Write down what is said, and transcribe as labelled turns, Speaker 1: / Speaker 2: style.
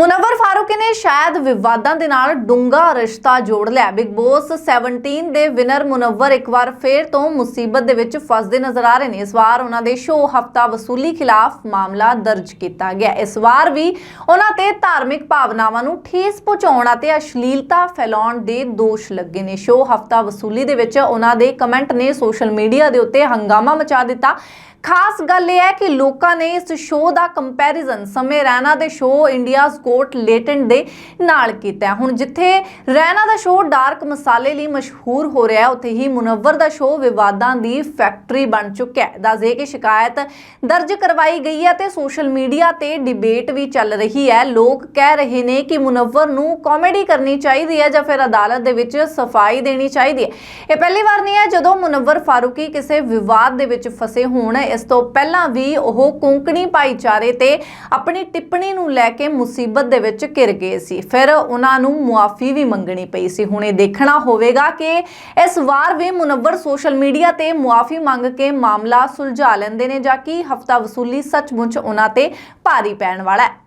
Speaker 1: ਮੁਨੱਵਰ ਫਾਰੂਕੀ ਨੇ ਸ਼ਾਇਦ ਵਿਵਾਦਾਂ ਦੇ ਨਾਲ ਡੂੰਗਾ ਰਿਸ਼ਤਾ ਜੋੜ ਲਿਆ। ਬਿਗ ਬੋਸ 17 ਦੇ ਵਿਨਰ ਮੁਨੱਵਰ ਇੱਕ ਵਾਰ ਫੇਰ ਤੋਂ ਮੁਸੀਬਤ ਦੇ ਵਿੱਚ ਫਸਦੇ ਨਜ਼ਰ ਆ ਰਹੇ ਨੇ। ਇਸ ਵਾਰ ਉਹਨਾਂ ਦੇ ਸ਼ੋਅ ਹਫਤਾ ਵਸੂਲੀ ਖਿਲਾਫ ਮਾਮਲਾ ਦਰਜ ਕੀਤਾ ਗਿਆ। ਇਸ ਵਾਰ ਵੀ ਉਹਨਾਂ ਤੇ ਧਾਰਮਿਕ ਭਾਵਨਾਵਾਂ ਨੂੰ ਠੇਸ ਪਹੁੰਚਾਉਣ ਅਤੇ ਅਸ਼ਲੀਲਤਾ ਫੈਲਾਉਣ ਦੇ ਦੋਸ਼ ਲੱਗੇ ਨੇ। ਸ਼ੋਅ ਹਫਤਾ ਵਸੂਲੀ ਦੇ ਵਿੱਚ ਉਹਨਾਂ ਦੇ ਕਮੈਂਟ ਨੇ ਸੋਸ਼ਲ ਮੀਡੀਆ ਦੇ ਉੱਤੇ ਹੰਗਾਮਾ ਮਚਾ ਦਿੱਤਾ। ਖਾਸ ਗੱਲ ਇਹ ਹੈ ਕਿ ਲੋਕਾਂ ਨੇ ਇਸ ਸ਼ੋਅ ਦਾ ਕੰਪੈਰੀਜ਼ਨ ਸਮੇਂ ਰੈਨਾ ਦੇ ਸ਼ੋਅ ਇੰਡੀਆਜ਼ ਗੋਟ ਲੇਟੈਂਟ ਦੇ ਨਾਲ ਕੀਤਾ ਹੁਣ ਜਿੱਥੇ ਰੈਨਾ ਦਾ ਸ਼ੋਅ ਡਾਰਕ ਮਸਾਲੇ ਲਈ ਮਸ਼ਹੂਰ ਹੋ ਰਿਹਾ ਹੈ, ਉੱਥੇ ਹੀ ਮੁਨੱਵਰ ਦਾ ਸ਼ੋਅ ਵਿਵਾਦਾਂ ਦੀ ਫੈਕਟਰੀ ਬਣ ਚੁੱਕਿਆ ਹੈ। ਦੱਸਦੇ ਕਿ ਸ਼ਿਕਾਇਤ ਦਰਜ ਕਰਵਾਈ ਗਈ ਹੈ ਤੇ ਸੋਸ਼ਲ ਮੀਡੀਆ ਤੇ ਡਿਬੇਟ ਵੀ ਚੱਲ ਰਹੀ ਹੈ। ਲੋਕ ਕਹਿ ਰਹੇ ਨੇ ਕਿ ਮੁਨੱਵਰ ਨੂੰ ਕਾਮੇਡੀ ਕਰਨੀ ਚਾਹੀਦੀ ਹੈ ਜਾਂ ਫਿਰ ਅਦਾਲਤ ਦੇ ਵਿੱਚ ਸਫ਼ਾਈ ਦੇਣੀ ਚਾਹੀਦੀ ਹੈ। ਇਹ ਪਹਿਲੀ ਵਾਰ ਨਹੀਂ ਹੈ ਜਦੋਂ ਮੁਨੱਵਰ ਫਾਰੂਕੀ ਕਿਸੇ ਵਿਵਾਦ ਦੇ ਵਿੱਚ ਫਸੇ ਹੋਣ। ਇਸ ਤੋਂ ਪਹਿਲਾਂ ਵੀ ਉਹ ਕੋਂਕਣੀ ਭਾਈਚਾਰੇ ਤੇ ਆਪਣੀ ਟਿੱਪਣੀ ਨੂੰ ਲੈ ਕੇ ਮੁਸੀਬਤ ਦੇ ਵਿੱਚ ਘਿਰ ਗਏ ਸੀ। ਫਿਰ ਉਹਨਾਂ ਨੂੰ ਮੁਆਫੀ ਵੀ ਮੰਗਣੀ ਪਈ ਸੀ। ਹੁਣ ਇਹ ਦੇਖਣਾ ਹੋਵੇਗਾ ਕਿ ਇਸ ਵਾਰ ਵੀ ਮੁਨੱਵਰ ਸੋਸ਼ਲ ਮੀਡੀਆ ਤੇ ਮੁਆਫੀ ਮੰਗ ਕੇ ਮਾਮਲਾ ਸੁਲਝਾ ਲੈਂਦੇ ਨੇ ਜਾਂ ਕਿ ਹਫਤਾ ਵਸੂਲੀ ਸੱਚਮੁੱਚ ਉਹਨਾਂ ਤੇ ਭਾਰੀ ਪੈਣ ਵਾਲਾ ਹੈ।